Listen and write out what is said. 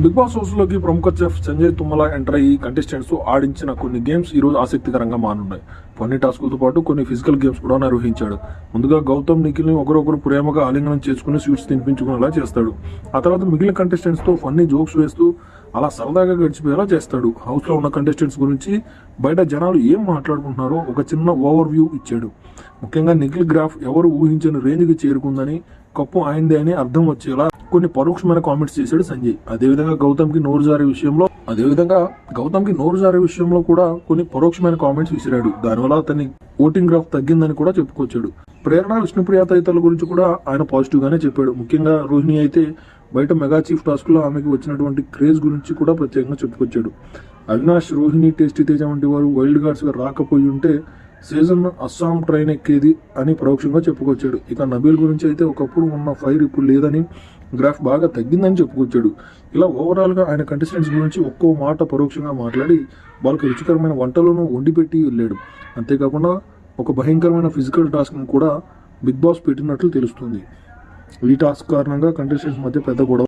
Big Boss హౌస్లోకి ప్రముఖ chef Sanjay Tummala enter అయ్యి కంటెస్టెంట్స్ ఆడించిన కొన్ని గేమ్స్ ఈ రోజు ఆసక్తికరంగా మానున్నాయి. ఫన్నీ టాస్కులతో పాటు కొన్ని ఫిజికల్ గేమ్స్ కూడా నిర్వహించాడు. ముందుగా గౌతమ్ నిఖిల్ని ఒకరొకరు ప్రేమగా ఆలింగనం చేసుకుని స్వీట్స్ తినిపించుకునేలా చేస్తాడు. ఆ తర్వాత మిగిలిన కంటెస్టెంట్స్తో ఫన్నీ జోక్స్ వేస్తూ అలా సరదాగా గడిచిపోయేలా చేస్తాడు. హౌస్లో ఉన్న కంటెస్టెంట్స్ గురించి బయట జనాలు ఏం మాట్లాడుకుంటున్నారో ఒక చిన్న ఓవర్ వ్యూ ఇచ్చాడు. ముఖ్యంగా నిఖిల్ గ్రాఫ్ ఎవరు ఊహించని రేంజ్కి చేరుకుందని కప్పు ఆయనదే అని అర్థం వచ్చేలా కొన్ని పరోక్షమైన కామెంట్స్ చేశాడు సంజయ్. అదేవిధంగా గౌతమ్కి నోరు జారే విషయంలో అదేవిధంగా గౌతమ్కి నోరు జారే విషయంలో కూడా కొన్ని పరోక్షమైన కామెంట్స్ విసిరాడు. దానివల్ల అతని ఓటింగ్ గ్రాఫ్ తగ్గిందని కూడా చెప్పుకొచ్చాడు. ప్రేరణ విష్ణుప్రియ తదితరుల గురించి కూడా ఆయన పాజిటివ్ గానే చెప్పాడు. ముఖ్యంగా రోహిణి అయితే బయట మెగా చీఫ్ టాస్క్లో ఆమెకు వచ్చినటువంటి క్రేజ్ గురించి కూడా ప్రత్యేకంగా చెప్పుకొచ్చాడు. అవినాష్ రోహిణి టేస్టీ తేజ వంటి వారు వైల్డ్ గార్డ్స్గా రాకపోయి ఉంటే సీజన్ అస్సాం ట్రైన్ ఎక్కేది అని పరోక్షంగా చెప్పుకొచ్చాడు. ఇక నబీల్ గురించి అయితే ఒకప్పుడు ఉన్న ఫైర్ ఇప్పుడు లేదని గ్రాఫ్ బాగా తగ్గిందని చెప్పుకొచ్చాడు. ఇలా ఓవరాల్గా ఆయన కంటెస్టెంట్స్ గురించి ఒక్కో మాట పరోక్షంగా మాట్లాడి వాళ్ళకి రుచికరమైన వంటలను వండిపెట్టి వెళ్ళాడు. అంతేకాకుండా ఒక భయంకరమైన ఫిజికల్ టాస్క్ను కూడా బిగ్ బాస్ పెట్టినట్లు తెలుస్తుంది. ఈ టాస్క్ కారణంగా కంటెస్టెంట్స్ మధ్య పెద్ద గొడవ